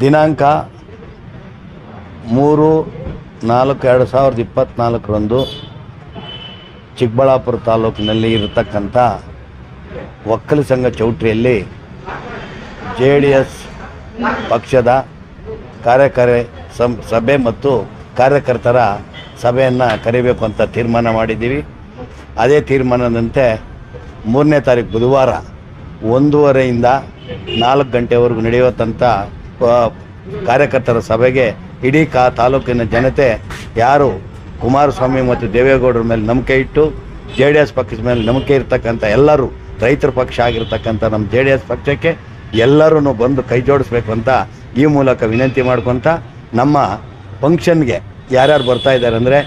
ದಿನಾಂಕ ಮೂರು ನಾಲ್ಕು ಎರಡು ಸಾವಿರದ ಇಪ್ಪತ್ತ್ನಾಲ್ಕರಂದು ಚಿಕ್ಕಬಳ್ಳಾಪುರ ತಾಲೂಕಿನಲ್ಲಿ ಇರತಕ್ಕಂಥ ಒಕ್ಕಲಿ ಸಂಘ ಚೌಟ್ರಿಯಲ್ಲಿ ಜೆ ಡಿ ಎಸ್ ಪಕ್ಷದ ಕಾರ್ಯಕಾರಿ ಸಭೆ ಮತ್ತು ಕಾರ್ಯಕರ್ತರ ಸಭೆಯನ್ನು ಕರಿಬೇಕು ಅಂತ ತೀರ್ಮಾನ ಮಾಡಿದ್ದೀವಿ. ಅದೇ ತೀರ್ಮಾನದಂತೆ ಮೂರನೇ ತಾರೀಕು ಬುಧವಾರ ಒಂದೂವರೆಯಿಂದ ನಾಲ್ಕು ಗಂಟೆವರೆಗೂ ನಡೆಯುವಂಥ ಕಾರ್ಯಕರ್ತರ ಸಭೆಗೆ ಇಡೀ ಕಾ ತಾಲೂಕಿನ ಜನತೆ ಯಾರು ಕುಮಾರಸ್ವಾಮಿ ಮತ್ತು ದೇವೇಗೌಡರ ಮೇಲೆ ನಂಬಿಕೆ ಇಟ್ಟು ಜೆ ಡಿ ಎಸ್ ಪಕ್ಷದ ಮೇಲೆ ನಂಬಿಕೆ ಇರ್ತಕ್ಕಂಥ ಎಲ್ಲರೂ ರೈತರ ಪಕ್ಷ ಆಗಿರ್ತಕ್ಕಂಥ ನಮ್ಮ ಜೆ ಡಿ ಎಸ್ ಪಕ್ಷಕ್ಕೆ ಎಲ್ಲರೂ ಬಂದು ಕೈ ಜೋಡಿಸ್ಬೇಕು ಅಂತ ಈ ಮೂಲಕ ವಿನಂತಿ ಮಾಡ್ಕೊತ ನಮ್ಮ ಫಂಕ್ಷನ್ಗೆ ಯಾರ್ಯಾರು ಬರ್ತಾ ಇದ್ದಾರೆ ಅಂದರೆ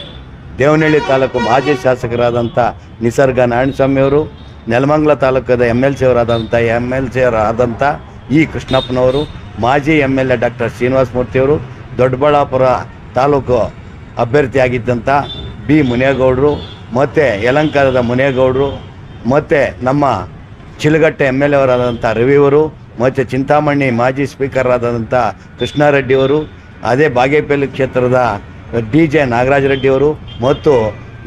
ದೇವನಹಳ್ಳಿ ತಾಲೂಕು ಮಾಜಿ ಶಾಸಕರಾದಂಥ ನಿಸರ್ಗ ನಾರಾಯಣಸ್ವಾಮಿಯವರು ನೆಲಮಂಗಲ ತಾಲೂಕದ ಎಂ ಎಲ್ ಸಿ ಅವರಾದಂಥ ಎಂ ಎಲ್ ಸಿ ಅವರಾದಂಥ ಇ ಕೃಷ್ಣಪ್ಪನವರು ಮಾಜಿ M L A doctor Srinivasa ಮೂರ್ತಿಯವರು Doddaballapura taluk ಅಭ್ಯರ್ಥಿಯಾಗಿದ್ದಂಥ ಬಿ ಮುನೇಗೌಡರು ಮತ್ತು ಯಲಂಕಾರದ ಮುನೇಗೌಡರು ಮತ್ತು ನಮ್ಮ ಚಿಲಗಟ್ಟೆ ಎಂ ಎಲ್ ಎ ಅವರಾದಂಥ ರವಿಯವರು ಮತ್ತು ಚಿಂತಾಮಣಿ ಮಾಜಿ ಸ್ಪೀಕರಾದಂಥ ಕೃಷ್ಣಾರೆಡ್ಡಿಯವರು ಅದೇ ಬಾಗೇಪಲ್ಲಿ ಕ್ಷೇತ್ರದ ಡಿ ಜೆ ನಾಗರಾಜ ರೆಡ್ಡಿಯವರು ಮತ್ತು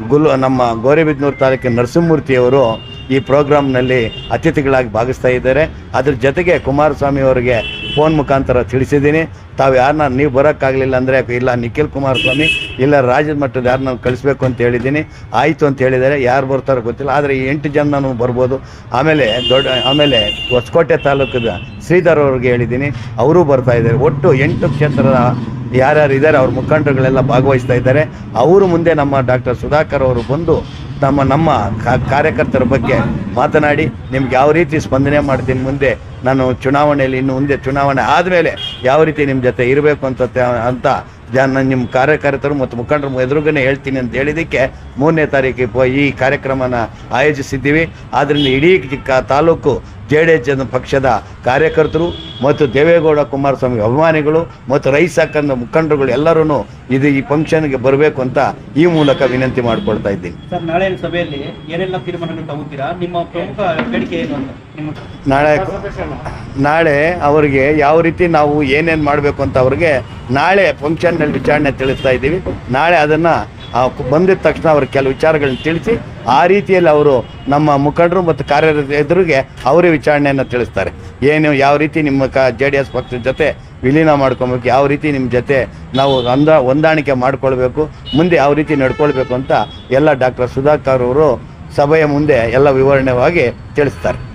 ಗುಲ್, ನಮ್ಮ ಗೌರಿಬಿದನೂರು ತಾಲೂಕಿನ ನರಸಿಂಹಮೂರ್ತಿಯವರು ಈ ಪ್ರೋಗ್ರಾಮ್ನಲ್ಲಿ ಅತಿಥಿಗಳಾಗಿ ಭಾಗಿಸ್ತಾ ಇದ್ದಾರೆ. ಅದ್ರ ಜೊತೆಗೆ ಕುಮಾರಸ್ವಾಮಿ ಅವರಿಗೆ ಫೋನ್ ಮುಖಾಂತರ ತಿಳಿಸಿದ್ದೀನಿ. ತಾವು ಯಾರನ್ನ ನೀವು ಬರೋಕ್ಕಾಗಲಿಲ್ಲ ಅಂದರೆ ಇಲ್ಲ ನಿಖಿಲ್ ಕುಮಾರಸ್ವಾಮಿ, ಇಲ್ಲ ರಾಜ್ಯದ ಮಟ್ಟದ ಯಾರನ್ನ ಕಳಿಸ್ಬೇಕು ಅಂತ ಹೇಳಿದ್ದೀನಿ. ಆಯಿತು ಅಂತ ಹೇಳಿದ್ದಾರೆ ಯಾರು ಬರ್ತಾರೋ ಗೊತ್ತಿಲ್ಲ. ಆದರೆ ಈ ಎಂಟು ಜನನೂ ಬರ್ಬೋದು. ಆಮೇಲೆ ದೊಡ್ಡ, ಆಮೇಲೆ ಹೊಸಕೋಟೆ ತಾಲೂಕದ ಶ್ರೀಧರ್ ಅವ್ರಿಗೆ ಹೇಳಿದ್ದೀನಿ. ಅವರೂ ಬರ್ತಾ ಇದ್ದಾರೆ. ಒಟ್ಟು ಎಂಟು ಕ್ಷೇತ್ರದ ಯಾರ್ಯಾರು ಇದ್ದಾರೆ ಅವ್ರ ಮುಖಂಡರುಗಳೆಲ್ಲ ಭಾಗವಹಿಸ್ತಾ ಇದ್ದಾರೆ. ಅವರು ಮುಂದೆ ನಮ್ಮ ಡಾಕ್ಟರ್ ಸುಧಾಕರ್ ಅವರು ಬಂದು ನಮ್ಮ ನಮ್ಮ ಕಾರ್ಯಕರ್ತರ ಬಗ್ಗೆ ಮಾತನಾಡಿ, ನಿಮ್ಗೆ ಯಾವ ರೀತಿ ಸ್ಪಂದನೆ ಮಾಡ್ತೀನಿ ಮುಂದೆ, ನಾನು ಚುನಾವಣೆಯಲ್ಲಿ ಇನ್ನು ಮುಂದೆ ಚುನಾವಣೆ ಆದಮೇಲೆ ಯಾವ ರೀತಿ ನಿಮ್ಮ ಜೊತೆ ಇರಬೇಕು ಅಂತ ಅಂತ ನಾನು ನಿಮ್ಮ ಕಾರ್ಯಕರ್ತರು ಮತ್ತು ಮುಖಂಡರು ಎದುರುಗನೆ ಹೇಳ್ತೀನಿ ಅಂತ ಹೇಳಿದ್ದಕ್ಕೆ ಮೂರನೇ ತಾರೀಕಿಗೆ ಈ ಕಾರ್ಯಕ್ರಮನ ಆಯೋಜಿಸಿದ್ದೀವಿ. ಆದ್ದರಿಂದ ಇಡೀ ತಾಲೂಕು ಜೆ ಡಿ ಎಚ್ ಪಕ್ಷದ ಕಾರ್ಯಕರ್ತರು ಮತ್ತು ದೇವೇಗೌಡ ಕುಮಾರಸ್ವಾಮಿ ಅಭಿಮಾನಿಗಳು ಮತ್ತು ರೈಸ್ ಹಾಕಂದ ಮುಖಂಡರುಗಳು ಎಲ್ಲರೂ ಇದು ಈ ಫಂಕ್ಷನ್ಗೆ ಬರಬೇಕು ಅಂತ ಈ ಮೂಲಕ ವಿನಂತಿ ಮಾಡಿಕೊಳ್ತಾ ಇದ್ದೀನಿ. ಸರ್ ನಾಳೆ ಸಭೆಯಲ್ಲಿ ಏನೆಲ್ಲ ತೀರ್ಮಾನಗಳು ತಗೋತೀರಾ? ನಿಮ್ಮ ಪ್ರಮುಖ ಬೇಡಿಕೆ ಏನು ಅಂತ? ನಾಳೆ ನಾಳೆ ಅವರಿಗೆ ಯಾವ ರೀತಿ ನಾವು ಏನೇನು ಮಾಡಬೇಕು ಅಂತ ಅವ್ರಿಗೆ ನಾಳೆ ಫಂಕ್ಷನ್ನಲ್ಲಿ ವಿಚಾರಣೆ ತಿಳಿಸ್ತಾ ಇದ್ದೀವಿ. ನಾಳೆ ಅದನ್ನು ಬಂದಿದ ತಕ್ಷಣ ಅವರು ಕೆಲವು ವಿಚಾರಗಳನ್ನ ತಿಳಿಸಿ, ಆ ರೀತಿಯಲ್ಲಿ ಅವರು ನಮ್ಮ ಮುಖಂಡರು ಮತ್ತು ಕಾರ್ಯರತ ಎದುರಿಗೆ ಅವರೇ ವಿಚಾರಣೆಯನ್ನು ತಿಳಿಸ್ತಾರೆ. ಏನು, ಯಾವ ರೀತಿ ನಿಮ್ಮ ಕ ಜೆ ಡಿ ಎಸ್ ಪಕ್ಷದ ಜೊತೆ ವಿಲೀನ ಮಾಡ್ಕೊಬೇಕು, ಯಾವ ರೀತಿ ನಿಮ್ಮ ಜೊತೆ ನಾವು ಅಂದ ಹೊಂದಾಣಿಕೆ ಮಾಡಿಕೊಳ್ಬೇಕು, ಮುಂದೆ ಯಾವ ರೀತಿ ನಡ್ಕೊಳ್ಬೇಕು ಅಂತ ಎಲ್ಲ ಡಾಕ್ಟರ್ ಸುಧಾಕರ್ ಅವರು ಸಭೆಯ ಮುಂದೆ ಎಲ್ಲ ವಿವರಣೆವಾಗಿ ತಿಳಿಸ್ತಾರೆ.